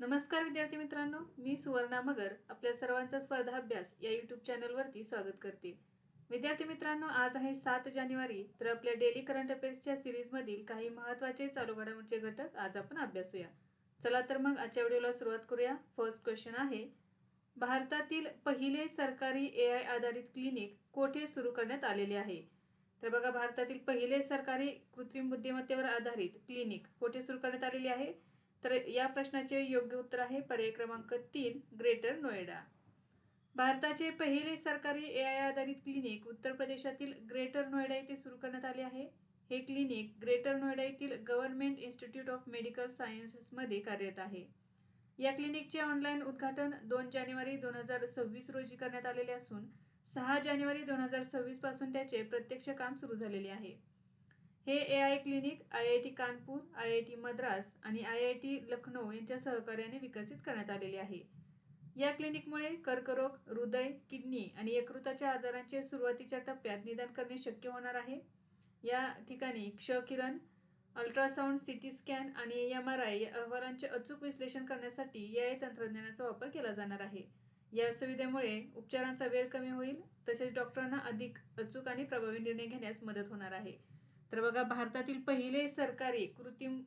नमस्कार विद्यार्थी मित्रांनो मी सुवर्णा मगर आपल्या सर्वांचा स्पर्धा अभ्यास या यूट्यूब चॅनलवरती स्वागत करते. विद्यार्थी मित्रांनो आज आहे सात जानेवारी तर आपल्या डेली करंट अफेअर्सच्या सिरीजमधील काही महत्त्वाचे चालू घडामोडीचे घटक आज आपण अभ्यासूया चला तर मग आजच्या व्हिडिओला सुरुवात करूया. फर्स्ट क्वेश्चन आहे भारतातील पहिले सरकारी ए आय आधारित क्लिनिक कोठे सुरू करण्यात आलेले आहे? तर बघा भारतातील पहिले सरकारी कृत्रिम बुद्धिमत्तेवर आधारित क्लिनिक कोठे सुरू करण्यात आलेले आहे? तर या प्रश्नाचे योग्य उत्तर आहे पर्याय क्रमांक तीन ग्रेटर नोएडा. भारताचे पहिले सरकारी ए आय आधारित क्लिनिक उत्तर प्रदेशातील ग्रेटर नोएडा येथे सुरू करण्यात आले आहे. हे क्लिनिक ग्रेटर नोएडा येथील गव्हर्नमेंट इन्स्टिट्यूट ऑफ मेडिकल सायन्सेसमध्ये कार्यरत आहे. या क्लिनिकचे ऑनलाईन उद्घाटन दोन जानेवारी दोन हजार सव्वीस रोजी करण्यात आलेले असून सहा जानेवारी दोन हजार सव्वीसपासून त्याचे प्रत्यक्ष काम सुरू झालेले आहे. हे A I clinic I I T Kanpur I I T Madras आणि आय आय टी लखनौ यांच्या सहकार्याने विकसित करण्यात आलेले आहे. या क्लिनिकमुळे कर्करोग हृदय किडनी आणि यकृताच्या आजारांचे सुरुवातीच्या टप्प्यात निदान करणे शक्य होणार आहे. या ठिकाणी क्षकिरण अल्ट्रासाऊंड सी स्कॅन आणि एम आर आय या अहवालांचे अचूक विश्लेषण करण्यासाठी या तंत्रज्ञानाचा वापर केला जाणार आहे. या सुविधेमुळे उपचारांचा वेळ कमी होईल तसेच डॉक्टरांना अधिक अचूक आणि प्रभावी निर्णय घेण्यास मदत होणार आहे. तर बघा भारतातील पहिले सरकारी कृत्रिम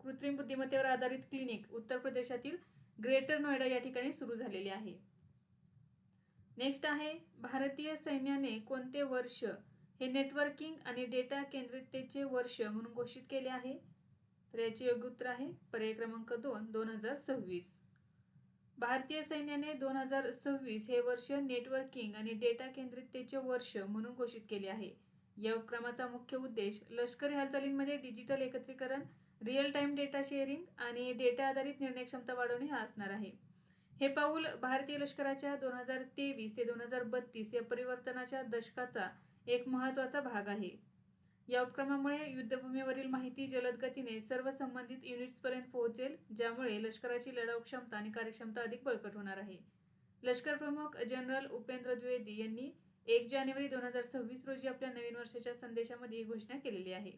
कृत्रिम बुद्धिमत्तेवर आधारित क्लिनिक उत्तर प्रदेशातील ग्रेटर नोएडा या ठिकाणी सुरू झालेले आहे. नेक्स्ट आहे भारतीय सैन्याने कोणते वर्ष हे नेटवर्किंग आणि डेटा केंद्रिततेचे वर्ष म्हणून घोषित केले आहे? तर याचे योग्य उत्तर आहे पर्याय क्रमांक दोन दोन हजार सव्वीस. भारतीय सैन्याने दोन हजार सव्वीस हे वर्ष नेटवर्किंग आणि डेटा केंद्रिततेचे वर्ष म्हणून घोषित केले आहे. या उपक्रमाचा मुख्य उद्देश लष्करी हालचालींमध्ये डिजिटल एकत्रीकरण रिअल टाइम डेटा शेअरिंग आणि डेटा आधारित निर्णय क्षमता वाढवणे हा असणार आहे. हे पाऊल भारतीय लष्कराच्या दोन हजार तेवीस ते दोन हजार बत्तीस या परिवर्तनाच्या दशकाचा एक महत्त्वाचा भाग आहे. या उपक्रमामुळे युद्धभूमीवरील माहिती जलद गतीने सर्व संबंधित युनिट्सपर्यंत पोहोचेल ज्यामुळे लष्कराची लढाऊ क्षमता आणि कार्यक्षमता अधिक बळकट होणार आहे. लष्कर प्रमुख जनरल उपेंद्र द्विवेदी यांनी एक जानेवारी दोन हजार सव्वीस रोजी आपल्या नवीन वर्षाच्या संदेशामध्ये ही घोषणा केलेली आहे.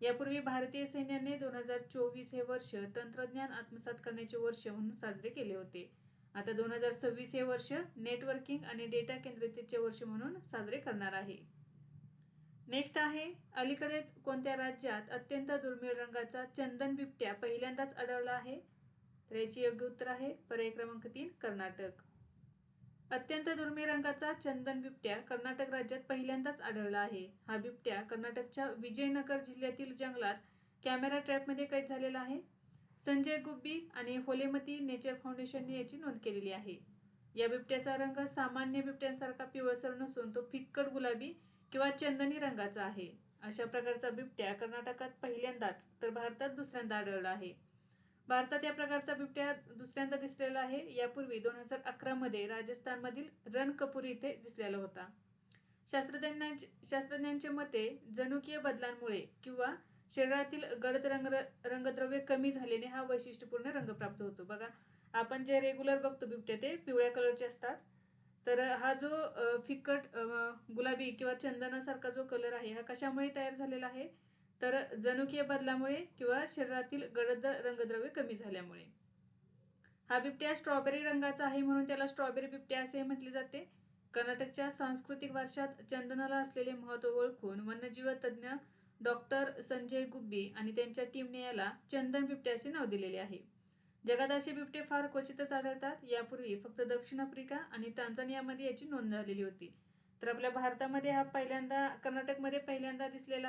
यापूर्वी भारतीय सैन्याने दोन हजार चोवीस हे वर्ष तंत्रज्ञान आत्मसात करण्याचे वर्ष म्हणून साजरे केले होते. आता दोन हजार सव्वीस हे वर्ष नेटवर्किंग आणि डेटा केंद्रितचे वर्ष म्हणून साजरे करणार आहे. नेक्स्ट आहे अलीकडेच कोणत्या राज्यात अत्यंत दुर्मिळ रंगाचा चंदन बिबट्या पहिल्यांदाच आढळला आहे? तर याची योग्य उत्तर आहे पर्याय क्रमांक तीन कर्नाटक. अत्यंत दुर्मिळ रंगाचा चंदन बिबट्या कर्नाटक राज्यात पहिल्यांदाच आढळला आहे. हा बिबट्या कर्नाटकच्या विजयनगर जिल्ह्यातील जंगलात कॅमेरा ट्रॅपमध्ये कैद झालेला आहे. संजय गुब्बी आणि होलेमती नेचर फाउंडेशनने याची नोंद केलेली आहे. या बिबट्याचा रंग सामान्य बिबट्यांसारखा पिवळसर नसून तो फिक्कट गुलाबी किंवा चंदनी रंगाचा आहे. अशा प्रकारचा बिबट्या कर्नाटकात पहिल्यांदाच तर भारतात दुसऱ्यांदा आढळला आहे. भारतात या प्रकारचा बिबट्या दुसऱ्यांदा दिसलेला आहे. यापूर्वी दोन हजार अकरामध्ये राजस्थानमधील रण कपूर इथे दिसलेला होता. शास्त्रज्ञांचे शास्त्रज्ञांचे मते जनुकीय बदलांमुळे किंवा शरीरातील गडद रंग रंगद्रव्य कमी झाल्याने हा वैशिष्ट्यपूर्ण रंग प्राप्त होतो. बघा आपण जे रेग्युलर बघतो बिबट्या ते पिवळ्या कलरचे असतात. तर हा जो फिक्कट गुलाबी किंवा चंदनासारखा जो कलर आहे हा कशामुळे तयार झालेला आहे? तर जनुकीय बदलामुळे किंवा शरीरातील गडद रंगद्रव्य कमी झाल्यामुळे. हा बिबट्या स्ट्रॉबेरी रंगाचा आहे म्हणून त्याला स्ट्रॉबेरी बिबट्या असे म्हटले जाते. कर्नाटकच्या सांस्कृतिक वारशात चंदनाला असलेले महत्त्व ओळखून वन्यजीव तज्ज्ञ डॉक्टर संजय गुब्बी आणि त्यांच्या टीमने याला चंदन बिबटे असे नाव दिलेले आहे. जगात असे बिबटे फार क्वचितच आढळतात. यापूर्वी फक्त दक्षिण आफ्रिका आणि टांझानियामध्ये याची नोंद झालेली होती. तर आपल्या भारतामध्ये हा पहिल्यांदा कर्नाटकमध्ये पहिल्यांदा दिसलेला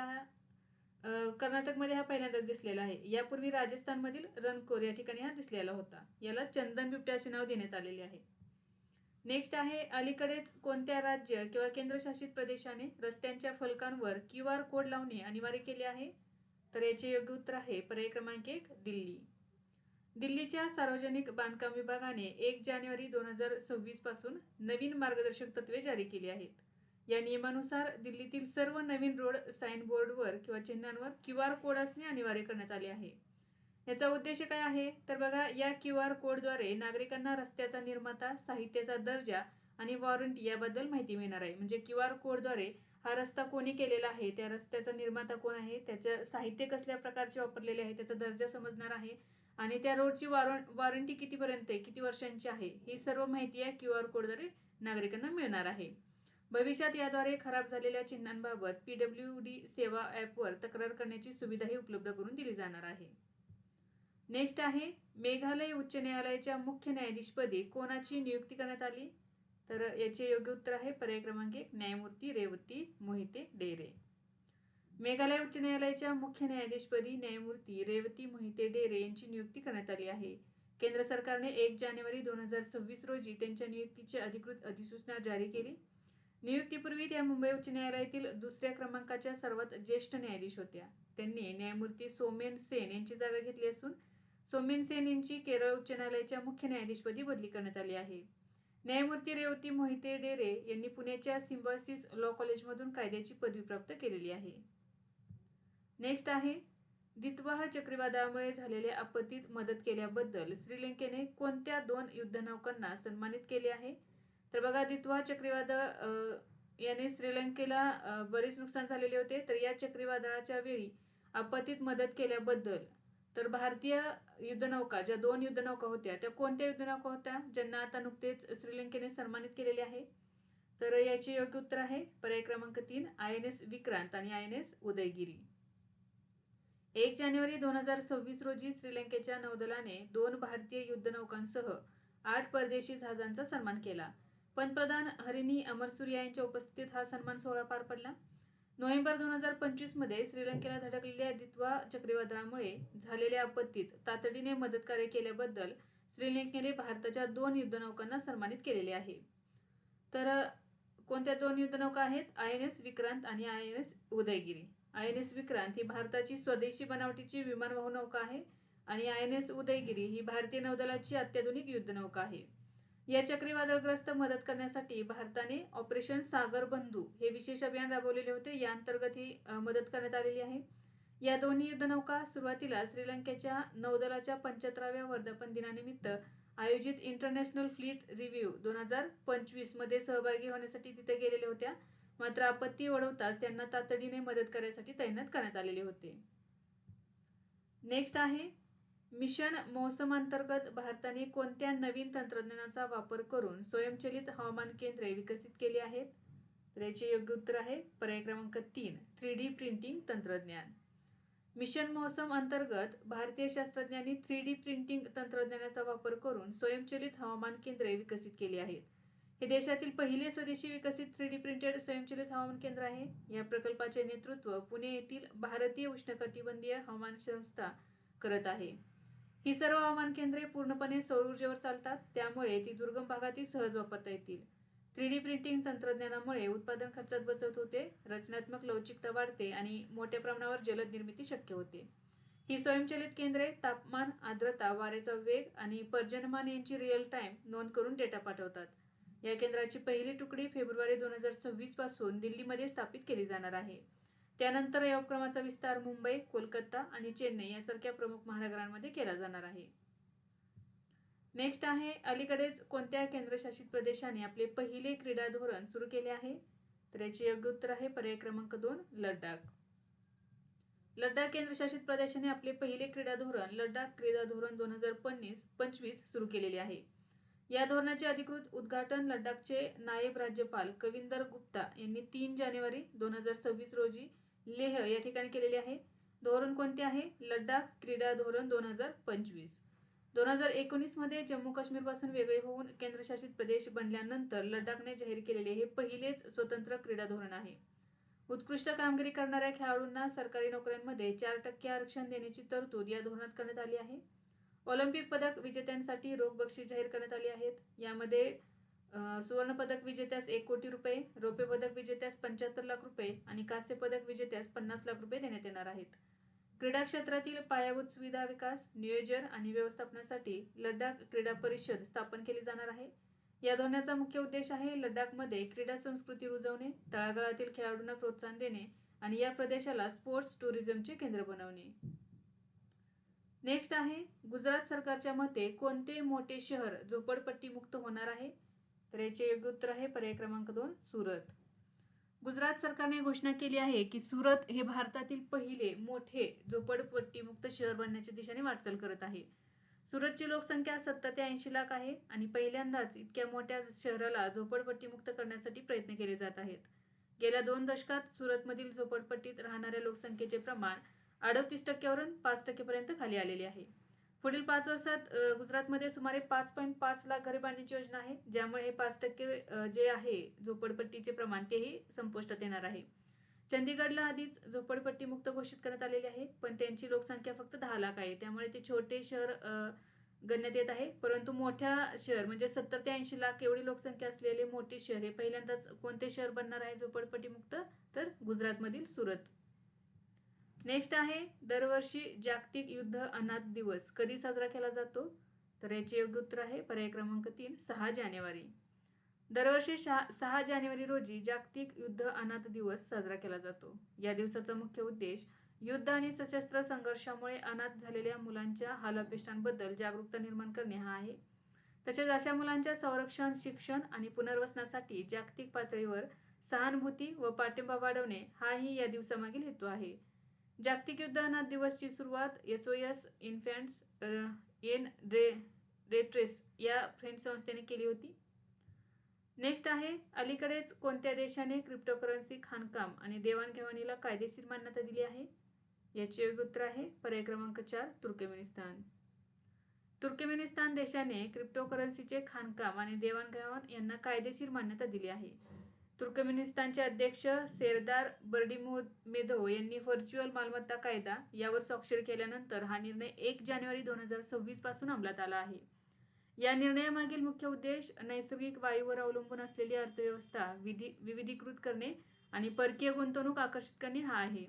कर्नाटकमध्ये हा पहिल्यांदाच दिसलेला आहे. यापूर्वी राजस्थानमधील रणकोर या ठिकाणी हा दिसलेला होता. याला चंदन बिबट्या असे नाव देण्यात आलेले आहे. नेक्स्ट आहे अलीकडेच कोणत्या राज्य किंवा केंद्रशासित प्रदेशाने रस्त्यांच्या फलकांवर क्यू आर कोड लावणे अनिवार्य केले आहे? तर याचे योग्य उत्तर आहे पर्याय क्रमांक एक दिल्ली. दिल्लीच्या सार्वजनिक बांधकाम विभागाने एक जानेवारी दोन हजार सव्वीसपासून नवीन मार्गदर्शक तत्वे जारी केली आहेत. या नियमानुसार दिल्लीतील सर्व नवीन रोड साईनबोर्डवर किंवा चिन्हांवर क्यू आर कोड असणे अनिवार्य करण्यात आले आहे. याचा उद्देश काय आहे? तर बघा या क्यू आर कोडद्वारे नागरिकांना रस्त्याचा निर्माता साहित्याचा दर्जा आणि वॉरंटी याबद्दल माहिती मिळणार आहे. म्हणजे क्यू आर कोडद्वारे हा रस्ता कोणी केलेला आहे? त्या रस्त्याचा निर्माता कोण आहे? त्याचं साहित्य कसल्या प्रकारचे वापरलेले आहे? त्याचा दर्जा समजणार आहे. आणि त्या रोडची वॉरं वॉरंटी कितीपर्यंत आहे? किती वर्षांची आहे? ही सर्व माहिती या क्यू आर कोडद्वारे नागरिकांना मिळणार आहे. भविष्यात याद्वारे खराब झालेल्या चिन्हांबाबत पी डब्ल्यू डी सेवा ॲपवर तक्रार करण्याची सुविधाही उपलब्ध करून दिली जाणार आहे. नेक्स्ट आहे मेघालय उच्च न्यायालयाच्या मुख्य न्यायाधीशपदी कोणाची नियुक्ती करण्यात आली? तर याचे योग्य उत्तर आहे पर्याय क्रमांक एक न्यायमूर्ती रेवती मोहिते डेरे. मेघालय उच्च न्यायालयाच्या मुख्य न्यायाधीशपदी न्यायमूर्ती रेवती मोहिते डेरे यांची नियुक्ती करण्यात आली आहे. केंद्र सरकारने एक जानेवारी दोन हजार सव्वीस रोजी त्यांच्या नियुक्तीची अधिकृत अधिसूचना जारी केली. नियुक्तीपूर्वी त्या मुंबई उच्च न्यायालयातील दुसऱ्या क्रमांकाच्या सर्वात ज्येष्ठ न्यायाधीश होत्या. त्यांनी न्यायमूर्ती सोमेन सेन यांची जागा घेतली असून सोमेन सेन यांची केरळ उच्च न्यायालयाच्या मुख्य न्यायाधीशपदी बदली करण्यात आली आहे. न्यायमूर्ती रेवती मोहिते डेरे यांनी पुण्याच्या सिम्बॉसिस लॉ कॉलेजमधून कायद्याची पदवी प्राप्त केलेली आहे. नेक्स्ट आहे दित्वाह चक्रीवादळामुळे झालेल्या आपत्तीत मदत केल्याबद्दल श्रीलंकेने कोणत्या दोन युद्धनौकांना सन्मानित केले आहे? तर बघा दित्वा चक्रीवादळ याने श्रीलंकेला बरेच नुकसान झालेले होते. तर या चक्रीवादळाच्या वेळी आपत्तीत मदत केल्याबद्दल तर भारतीय युद्धनौका ज्या दोन युद्धनौका होत्या त्या कोणत्या युद्धनौका होत्या ज्यांना आता नुकतेच श्रीलंकेने सन्मानित केलेले आहे? तर याचे योग्य उत्तर आहे पर्याय क्रमांक तीन आय एन एस विक्रांत आणि आय एन एस उदयगिरी. एक जानेवारी दोन हजार सव्वीस रोजी श्रीलंकेच्या नौदलाने दोन भारतीय युद्धनौकांसह आठ परदेशी जहाजांचा सन्मान केला. पंतप्रधान हरिनी अमरसूर्या यांच्या उपस्थितीत हा सन्मान सोहळा पार पडला. नोव्हेंबर दोन हजार पंचवीसमध्ये श्रीलंकेला धडकलेल्या दित्वा चक्रीवादळामुळे झालेल्या आपत्तीत तातडीने मदतकार्य केल्याबद्दल श्रीलंकेने भारताच्या दोन युद्धनौकांना सन्मानित केलेले आहे. तर कोणत्या दोन युद्धनौका आहेत? आय एन एस विक्रांत आणि I N S Udayagiri. I N S Vikrant ही भारताची स्वदेशी बनावटीची विमानवाहू नौका आहे आणि आय एन एस उदयगिरी ही भारतीय नौदलाची अत्याधुनिक युद्धनौका आहे. या चक्रीवादळग्रस्त मदत करण्यासाठी भारताने ऑपरेशन सागर बंधू हे विशेष अभियान राबवलेले होते. या अंतर्गत ही मदत करण्यात आलेली आहे. या दोन्ही युद्धनौका सुरुवातीला श्रीलंकेच्या नौदलाच्या पंच्याहत्तराव्या वर्धापन दिनानिमित्त आयोजित इंटरनॅशनल फ्लीट रिव्ह्यू दोन हजार पंचवीसमध्ये सहभागी होण्यासाठी तिथे गेलेल्या होत्या. मात्र आपत्ती ओढवताच त्यांना तातडीने मदत करण्यासाठी तैनात करण्यात आलेले होते. नेक्स्ट आहे मिशन मौसम अंतर्गत भारताने कोणत्या नवीन तंत्रज्ञानाचा वापर करून स्वयंचलित हवामान केंद्रे विकसित केली आहेत? तर याचे योग्य उत्तर आहे पर्याय क्रमांक तीन थ्री डी प्रिंटिंग तंत्रज्ञान. मिशन मौसम अंतर्गत भारतीय शास्त्रज्ञांनी थ्री डी प्रिंटिंग तंत्रज्ञानाचा वापर करून स्वयंचलित हवामान केंद्रे विकसित केली आहेत. हे देशातील पहिले स्वदेशी विकसित थ्री डी प्रिंटेड स्वयंचलित हवामान केंद्र आहे. या प्रकल्पाचे नेतृत्व पुणे येथील भारतीय उष्णकटिबंधीय हवामान संस्था करत आहे. ही सर्व हवामान केंद्रे पूर्णपणे सौर ऊर्जेवर चालतात त्यामुळे ती दुर्गम भागातही सहज वापरता येतील. थ्री डी प्रिंटिंग तंत्रज्ञानामुळे उत्पादन खर्चात बचत होते रचनात्मक लवचिकता वाढते आणि मोठ्या प्रमाणावर जलद निर्मिती शक्य होते. ही स्वयंचलित केंद्रे तापमान आर्द्रता वाऱ्याचा वेग आणि पर्जन्यमान यांची रिअल टाईम नोंद करून डेटा पाठवतात. या केंद्राची पहिली तुकडी फेब्रुवारी दोन हजार सव्वीसपासून दिल्लीमध्ये स्थापित केली जाणार आहे. त्यानंतर या उपक्रमाचा विस्तार मुंबई कोलकाता आणि चेन्नई यासारख्या प्रमुख महानगरांमध्ये केला जाणार आहे. नेक्स्ट आहे अलीकडेच कोणत्या केंद्रशासित प्रदेशाने आपले पहिले क्रीडा धोरण सुरू केले आहे? तर याचे योग्य उत्तर आहे पर्याय क्रमांक दोन लडाख. लडाख केंद्रशासित प्रदेशाने आपले पहिले क्रीडा धोरण लडाख क्रीडा धोरण दोन हजार पन्नीस पंचवीस सुरू केलेले आहे. या धोरणाचे अधिकृत उद्घाटन लडाखचे नायब राज्यपाल कविंदर गुप्ता यांनी तीन जानेवारी दोन हजार सव्वीस रोजी लेह या ठिकाणी केलेले आहे. धोरण कोणते आहे? लडाख क्रीडा धोरण दोन हजार पंचवीस. दोन हजार एकोणीसमध्ये जम्मू काश्मीरपासून वेगळे होऊन केंद्रशासित प्रदेश बनल्यानंतर लडाखने जाहीर केलेले हे पहिलेच स्वतंत्र क्रीडा धोरण आहे. उत्कृष्ट कामगिरी करणाऱ्या खेळाडूंना सरकारी नोकऱ्यांमध्ये चार टक्के आरक्षण देण्याची तरतूद या धोरणात करण्यात आली आहे. ऑलिम्पिक पदक विजेत्यांसाठी रोख बक्षीस जाहीर करण्यात आली आहेत. यामध्ये सुवर्णपदक सुवर्ण पदक विजेत्यास एक कोटी रुपये रौप्य पदक विजेत्यास पंच्याहत्तर लाख रुपये आणि कांस्य पदक विजेत्यास पन्नास लाख रुपये देण्यात येणार आहेत. क्रीडा क्षेत्रातील पायाभूत सुविधा विकास नियोजन आणि व्यवस्थापनासाठी लडाख क्रीडा परिषद स्थापन केली जाणार आहे. या धोरणाचा मुख्य उद्देश आहे लडाखमध्ये क्रीडा संस्कृती रुजवणे तळागाळातील खेळाडूंना प्रोत्साहन देणे आणि या प्रदेशाला स्पोर्ट्स टुरिझमचे केंद्र बनवणे. नेक्स्ट आहे गुजरात सरकारच्या मते कोणते मोठे शहर झोपडपट्टी मुक्त होणार आहे? तर याचे योग्य उत्तर आहे पर्याय क्रमांक दोन सुरत. गुजरात सरकारने घोषणा केली आहे की सुरत हे भारतातील पहिले मोठे झोपडपट्टीमुक्त शहर बनण्याच्या दिशेने वाटचाल करत आहे. सुरतची लोकसंख्या सत्तर ते ऐंशी लाख आहे आणि पहिल्यांदाच इतक्या मोठ्या शहराला झोपडपट्टीमुक्त करण्यासाठी प्रयत्न केले जात आहेत. गेल्या दोन दशकात सुरतमधील झोपडपट्टीत राहणाऱ्या लोकसंख्येचे प्रमाण अडतीस टक्क्यावरून पाच टक्केपर्यंत खाली आलेले आहे. पुढील पाच वर्षात गुजरातमध्ये सुमारे पाच पॉईंट पाच लाख घरे बांधण्याची योजना आहे ज्यामुळे हे पाच टक्के जे आहे झोपडपट्टीचे प्रमाण तेही संपुष्टात येणार आहे. चंदीगडला आधीच झोपडपट्टी मुक्त घोषित करण्यात आलेली आहे पण त्यांची लोकसंख्या फक्त दहा लाख आहे त्यामुळे ते छोटे शहर गणण्यात येत आहे. परंतु मोठ्या शहर म्हणजे सत्तर ते ऐंशी लाख एवढी लोकसंख्या असलेले मोठे शहर हे पहिल्यांदाच कोणते शहर बनणार आहे झोपडपट्टी मुक्त? तर गुजरातमधील सुरत. नेक्स्ट आहे दरवर्षी जागतिक युद्ध अनाथ दिवस. कधी साजरा केला जातो? तर याचे योग्य उत्तर आहे पर्याय क्रमांक तीन सहा जानेवारी. दरवर्षी सहा जानेवारी रोजी जागतिक युद्ध अनाथ दिवस साजरा केला जातो. या दिवसाचा मुख्य उद्देश युद्ध आणि सशस्त्र संघर्षामुळे अनाथ झालेल्या मुलांच्या हालअपेष्टांबद्दल जागरूकता निर्माण करणे हा आहे. तसेच अशा मुलांच्या संरक्षण शिक्षण आणि पुनर्वसनासाठी जागतिक पातळीवर सहानुभूती व पाठिंबा वाढवणे हाही या दिवसामागील हेतू आहे. जागतिक युद्धाना दिवसची सुरुवात एस ओ एस इन्फॅन्ट्स एन रे रेट्रेस या फ्रेंच संस्थेने केली होती. नेक्स्ट आहे अलीकडेच कोणत्या देशाने क्रिप्टोकरन्सी खाणकाम आणि देवाणघेवाणीला कायदेशीर मान्यता दिली आहे? याचे योग्य उत्तर आहे पर्याय क्रमांक चार तुर्कमेनिस्तान. तुर्कमेनिस्तान देशाने क्रिप्टोकरन्सीचे खाणकाम आणि देवाणघेवाण यांना कायदेशीर मान्यता दिली आहे. तुर्कमेनिस्तानचे अध्यक्ष सेरदार मेधो यांनी व्हर्च्युअल मालमत्ता कायदा यावर स्वाक्षरी केल्यानंतर हा निर्णय एक जानेवारी दोन हजार सव्वीसपासून अंमलात आला आहे. या निर्णयामागील मुख्य उद्देश नैसर्गिक वायूवर अवलंबून असलेली अर्थव्यवस्था विधी विविधीकृत करणे आणि परकीय गुंतवणूक आकर्षित करणे हा आहे.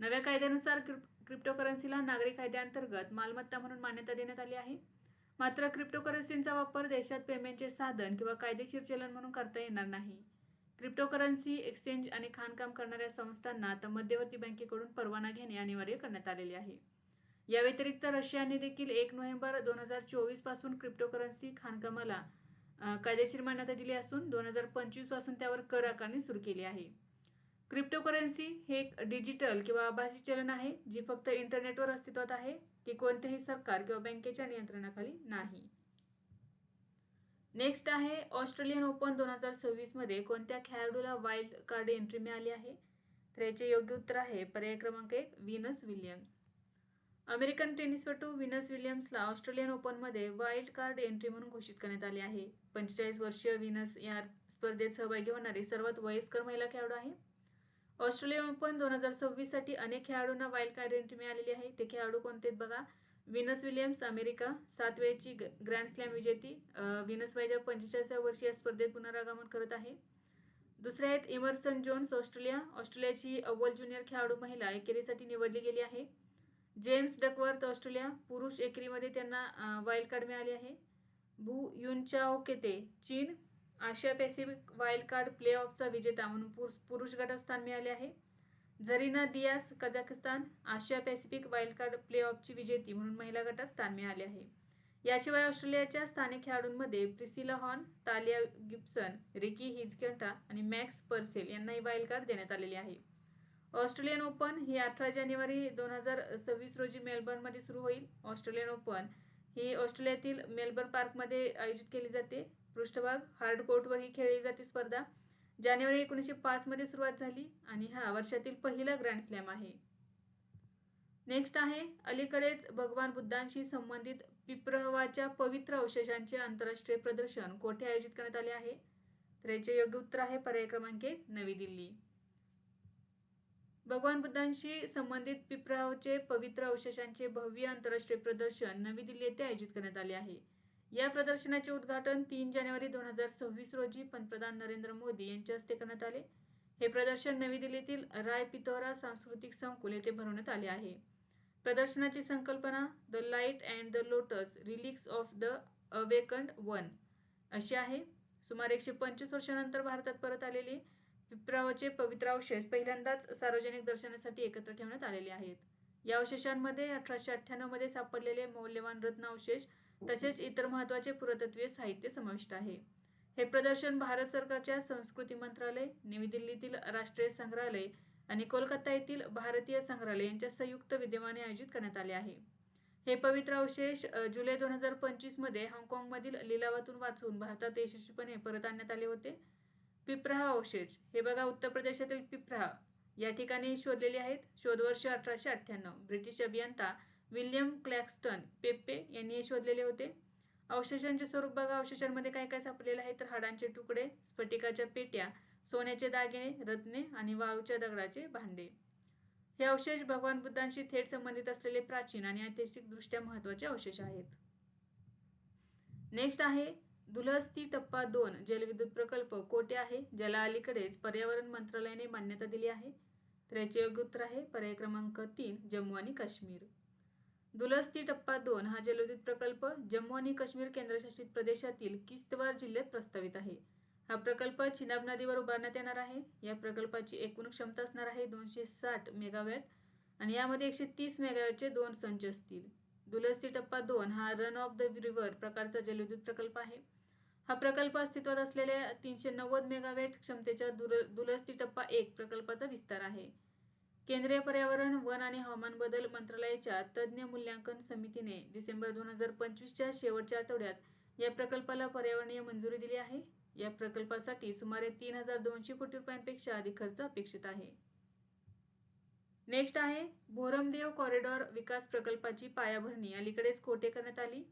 नव्या कायद्यानुसार क्रिप्टोकरन्सीला नागरी कायद्याअंतर्गत मालमत्ता म्हणून मान्यता देण्यात आली आहे. मात्र क्रिप्टोकरन्सींचा वापर देशात पेमेंटचे साधन किंवा कायदेशीर चलन म्हणून करता येणार नाही. क्रिप्टोकरन्सी एक्सचेंज आणि खाणकाम करणाऱ्या संस्थांना तर मध्यवर्ती बँकेकडून परवाना घेणे अनिवार्य करण्यात आलेले आहे. या व्यतिरिक्त रशियाने देखील एक नोव्हेंबर दोन हजार चोवीसपासून क्रिप्टोकरन्सी खाणकामाला कायदेशीर मान्यता दिली असून दोन हजार पंचवीसपासून त्यावर कर आकारणी सुरू केली आहे. क्रिप्टोकरन्सी हे एक डिजिटल किंवा आभासी चलन आहे जी फक्त इंटरनेटवर अस्तित्वात आहे की कोणतेही सरकार किंवा बँकेच्या नियंत्रणाखाली नाही. नेक्स्ट आहे ऑस्ट्रेलियन ओपन दोन हजार सव्वीसमध्ये कोणत्या खेळाडूला वाईल्ड कार्ड एंट्री मिळाली आहे? तर याचे योग्य उत्तर आहे पर्याय क्रमांक एक विनस विलियम्स अमेरिकन टेनिसपटू विनस विलियम्सला ऑस्ट्रेलियन ओपनमध्ये वाईल्ड कार्ड एंट्री म्हणून घोषित करण्यात आले आहे. पंचेचाळीस वर्षीय विनस या स्पर्धेत सहभागी होणारी सर्वात वयस्कर महिला खेळाडू आहे. ऑस्ट्रेलियन ओपन दोन हजार सव्वीससाठी अनेक खेळाडूंना वाईल्ड कार्ड एंट्री मिळालेली आहे. ते खेळाडू कोणते बघा? विनस विलियम्स अमेरिका सात वेळची ग्रँड स्लॅम विजेती. विनस वायच्या पंचेचाळीसव्या वर्षी या स्पर्धेत पुनरागमन करत आहे. दुसऱ्या आहेत इमर्सन जोन्स ऑस्ट्रेलिया. ऑस्ट्रेलियाची अव्वल ज्युनियर खेळाडू महिला एकेरीसाठी निवडली गेली आहे. James Duckworth Australia. पुरुष एकेरीमध्ये त्यांना वाईल्ड कार्ड मिळाले आहे. Bu Yunchaokete China. आशिया पॅसिफिक वाईल्ड कार्ड प्ले ऑफचा विजेता म्हणून पुरुष गटात स्थान मिळाले आहे. झरीना दियास कझाकिस्तान आशिया पॅसिफिक वाईल्ड कार्ड प्लेऑफची विजेती म्हणून महिला गटात स्थान मिळाले आहे. याशिवाय ऑस्ट्रेलियाच्या स्थानिक खेळाडूंमध्ये Priscilla Hon Talia Gibson Riki Hijikata आणि मॅक्स पर्सेल यांनाही वाईल्ड कार्ड देण्यात आलेले आहे. ऑस्ट्रेलियन ओपन ही अठरा जानेवारी दोन हजार सव्वीस रोजी मेलबर्नमध्ये सुरू होईल. ऑस्ट्रेलियन ओपन ही ऑस्ट्रेलियातील मेलबर्न पार्कमध्ये आयोजित केली जाते. पृष्ठभाग हार्ड कोर्टवर ही खेळली जाते स्पर्धा. जानेवारी एकोणीसशे पाचमध्ये सुरुवात झाली आणि हा वर्षातील पहिला ग्रँड स्लॅम आहे. नेक्स्ट आहे अलीकडेच भगवान बुद्धांशी संबंधित पिप्रवाच्या पवित्र अवशेषांचे आंतरराष्ट्रीय प्रदर्शन कोठे आयोजित करण्यात आले आहे? तर याचे योग्य उत्तर आहे पर्याय क्रमांक एक नवी दिल्ली. भगवान बुद्धांशी संबंधित पिपरावचे पवित्र अवशेषांचे भव्य आंतरराष्ट्रीय प्रदर्शन नवी दिल्ली येथे आयोजित करण्यात आले आहे. या प्रदर्शनाचे उद्घाटन तीन जानेवारी दोन हजार सव्वीस रोजी पंतप्रधान नरेंद्र मोदी यांच्या हस्ते करण्यात आले. हे प्रदर्शन नवी दिल्लीतील राय पितोरा सांस्कृतिक संकुल येथे भरवण्यात आले आहे. प्रदर्शनाची संकल्पना the light and the lotus relics of the awakened one अशी आहे. सुमारे एकशे पंचवीस वर्षानंतर भारतात परत आलेले पिपरावचे पवित्र अवशेष पहिल्यांदाच सार्वजनिक दर्शनासाठी एकत्र ठेवण्यात आलेले आहेत. या अवशेषांमध्ये अठराशे अठ्ठ्याण्णवमध्ये सापडलेले मौल्यवान रत्न अवशेष हो. तसेच इतर महत्त्वाचे पुरातत्वीय साहित्य समाविष्ट आहे. हे प्रदर्शन भारत सरकारच्या संस्कृती मंत्रालय नवी दिल्लीतील राष्ट्रीय संग्रहालय आणि कोलकाता येथील भारतीय संग्रहालय यांच्या संयुक्त विद्यमाने आयोजित करण्यात आले आहे. हे पवित्र अवशेष जुलै दोन हजार पंचवीसमध्ये हाँगकाँगमधील लिलावातून वाचून भारतात यशस्वीपणे परत आणण्यात आले होते. पिप्रहा अवशेष हे बघा उत्तर प्रदेशातील पिप्रहा या ठिकाणी शोधलेले आहेत. शोधवर्ष अठराशे अठ्ठ्याण्णव ब्रिटिश अभियंता विल्यम क्लॅक्स्टन पेप्पे यांनी हे शोधलेले होते. अवशेषांचे स्वरूप बघा. अवशेषांमध्ये काय काय सापडलेलं आहे? तर हाडांचे तुकडे स्फटिकाच्या पेट्या सोन्याचे दागिने रत्ने आणि वाळूच्या दगडाचे भांडे. हे अवशेष भगवान बुद्धांशी थेट संबंधित असलेले प्राचीन आणि ऐतिहासिक दृष्ट्या महत्त्वाचे अवशेष आहेत. नेक्स्ट आहे दुलहस्ती टप्पा दोन जलविद्युत प्रकल्प. कोठे आहे? ज्याला अलीकडेच पर्यावरण मंत्रालयाने मान्यता दिली आहे. तर याचे योग्य उत्तर आहे पर्याय क्रमांक तीन जम्मू आणि काश्मीर. दुलस्ती टप्पा दोन हा जलविद्युत प्रकल्प जम्मू आणि काश्मीर केंद्रशासित प्रदेशातील किस्तवार जिल्ह्यात प्रस्तावित आहे. हा प्रकल्प चिनाब नदीवर उभारण्यात येणार आहे. या प्रकल्पाची एकूण क्षमता असणार आहे दोनशे साठ मेगावॅट आणि यामध्ये एकशे तीस मेगावॅटचे दोन संच असतील. दुलस्ती टप्पा दोन हा रन ऑफ द रिव्हर प्रकारचा जलविद्युत प्रकल्प आहे. हा प्रकल्प अस्तित्वात असलेल्या तीनशे नव्वद मेगावॅट क्षमतेच्या दुर दुलस्ती टप्पा एक प्रकल्पाचा विस्तार आहे. केंद्रीय पर्यावरण वन आणि हवामान बदल मंत्रालयाच्या तज्ज्ञ मूल्यांकन समितीने डिसेंबर दोन हजार पंचवीसच्या शेवटच्या आठवड्यात या प्रकल्पाला पर्यावरणीय मंजुरी दिली आहे. या प्रकल्पासाठी सुमारे तीन हजार दोनशे कोटी रुपयांपेक्षा अधिक खर्च अपेक्षित आहे. नेक्स्ट आहे भोरमदेव कॉरिडॉर विकास प्रकल्पाची पायाभरणी. अलीकडेच कोठे करण्यात आली?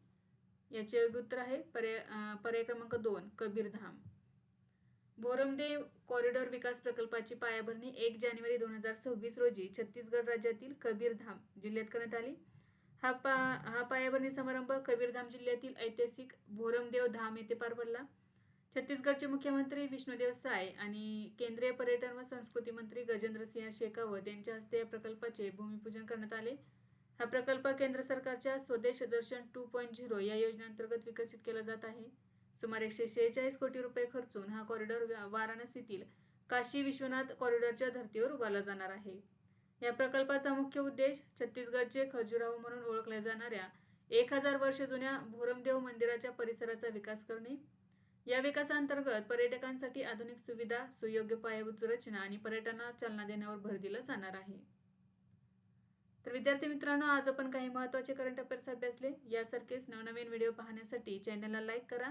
याचे उत्तर आहे पर्याय पर्याय क्रमांक दोन कबीरधाम. बोरमदे कॉरिडॉर विकास प्रकल्पाची पायाभरणी एक जानेवारी दोन हजार सव्वीस रोजी छत्तीसगड राज्यातील कबीरधाम जिल्ह्यात करण्यात आली. हा पा हा पायाभरणी समारंभ कबीरधाम जिल्ह्यातील ऐतिहासिक भोरमदेव धाम येथे पार पडला. छत्तीसगडचे मुख्यमंत्री विष्णुदेव साय आणि केंद्रीय पर्यटन व संस्कृती मंत्री गजेंद्र सिंह शेखावत यांच्या हस्ते या प्रकल्पाचे भूमिपूजन करण्यात आले. हा प्रकल्प केंद्र सरकारच्या Swadesh Darshan two point zero या योजनेअंतर्गत विकसित केला जात आहे. सुमारे एकशे शेहेचाळीस कोटी रुपये खर्चून हा कॉरिडॉर वाराणसीतील काशी विश्वनाथ कॉरिडॉरच्या धर्तीवर उभारला जाणार आहे. या प्रकल्पाचा मुख्य उद्देश छत्तीसगडचे खजुराहो म्हणून ओळखल्या जाणाऱ्या एक हजार वर्ष जुन्या भोरमदेव मंदिराच्या परिसराचा विकास करणे. या विकासांतर्गत पर्यटकांसाठी आधुनिक सुविधा सुयोग्य पायाभूत रचना आणि पर्यटनाला चालना देण्यावर भर दिला जाणार आहे. तर विद्यार्थी मित्रांनो आज आपण काही महत्त्वाचे करंट अफेअर्स अभ्यासले. यासारखेच नवनवीन व्हिडिओ पाहण्यासाठी चॅनलला लाईक करा.